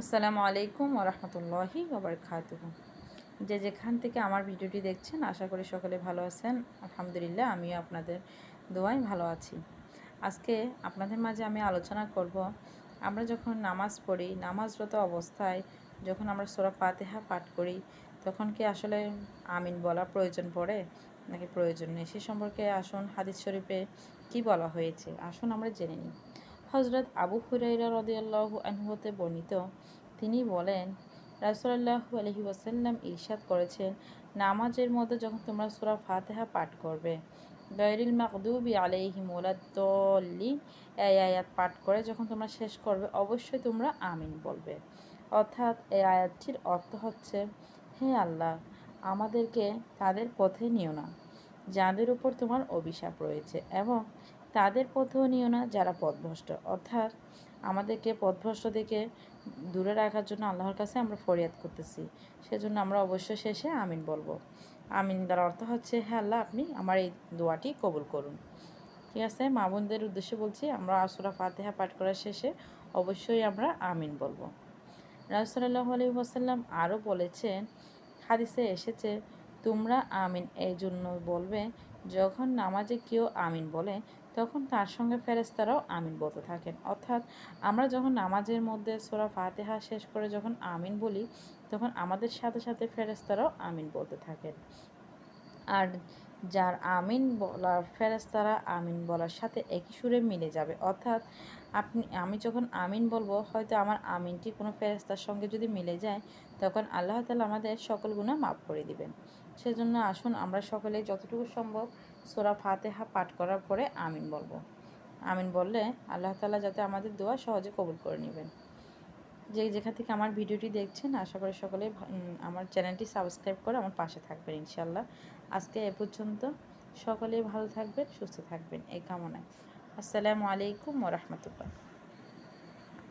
আসসালামু আলাইকুম ওরহমতুল্লাহি ওবরকাতুহ। যে যেখান থেকে আমার ভিডিওটি দেখছেন, আশা করি সকলে ভালো আছেন। আলহামদুলিল্লাহ, আমিও আপনাদের দোয়াই ভালো আছি। আজকে আপনাদের মাঝে আমি আলোচনা করব, আমরা যখন নামাজ পড়ি, নামাজরত অবস্থায় যখন আমরা সোরা ফাতেহা পাঠ করি, তখন কি আসলে আমিন বলা প্রয়োজন পড়ে? নাকি প্রয়োজন নেই? সে সম্পর্কে আসুন, হাদিস শরীফে কি বলা হয়েছে? আসুন আমরা জেনে নিই। হজরত আবু হুরাইরা রদিয়াল্লাহ আনহুতে বর্ণিত, তিনি বলেন, রাসুলাল্লাহু আলহি ওয়াসাল্লাম ইরশাদ করেছেন, নামাজের মধ্যে যখন তোমরা সুরা ফাতেহা পাঠ করবে, গায়রিল মাকদুবি আলাইহিম ওলাদ্দলিন এই আয়াত পাঠ করে যখন তোমরা শেষ করবে, অবশ্যই তোমরা আমিন বলবে। অর্থাৎ এই আয়াতটির অর্থ হচ্ছে, হে আল্লাহ, আমাদেরকে তাদের পথে নিও না, যাদের উপর তোমার অভিশাপ রয়েছে, এবং তাদের পথেও নিও না যারা পথভ্রষ্ট। অর্থাৎ আমাদেরকে পথভ্রষ্ট থেকে দূরে রাখার জন্য আল্লাহর কাছে আমরা ফরিয়াদ করতেছি। সেজন্য আমরা অবশ্যই শেষে আমিন বলব। আমিন তার অর্থ হচ্ছে হ্যাঁ আল্লাহ, আপনি আমার এই দোয়াটি কবুল করুন। ঠিক আছে? মা বোনদের উদ্দেশ্যে বলছি, আমরা আসুরা ফাতেহা পাঠ করার শেষে অবশ্যই আমরা আমিন বলব। রাজসাল্লাহ আলী আরও বলেছেন, হাদিসে এসেছে, তোমরা আমিন এই জন্য বলবে যখন নামাজে কেউ আমিন বলে, তখন তার সঙ্গে ফেরেস্তারাও আমিন বলতে থাকেন। অর্থাৎ আমরা যখন নামাজের মধ্যে সোরা ফাতেহা শেষ করে যখন আমিন বলি, তখন আমাদের সাথে সাথে ফেরেস্তারাও আমিন বলতে থাকেন। আর যার আমিন বলা ফেরেস্তারা আমিন বলার সাথে একই সুরে মিলে যাবে। অর্থাৎ আপনি, আমি যখন আমিন বলব, হয়তো আমার আমিনটি কোনো ফেরেস্তার সঙ্গে যদি মিলে যায়, তখন আল্লাহ তালা আমাদের সকল গুণা মাফ করে দিবেন। সেজন্য আসুন আমরা সকলে যতটুকু সম্ভব সোরা ফাতেহা পাঠ করার পরে আমিন বলব। আমিন বললে আল্লাহ তালা যাতে আমাদের দোয়া সহজে কবুল করে নেবেন। যে যেখান থেকে আমার ভিডিওটি দেখছেন, আশা করি সকলে আমার চ্যানেলটি সাবস্ক্রাইব করে আমার পাশে থাকবেন ইনশাল্লাহ আজকে এ পর্যন্ত সকলে ভালো থাকবেন, সুস্থ থাকবেন, এই কামনায়। আসসালামু আলাইকুম ওরহমতুল্লাহ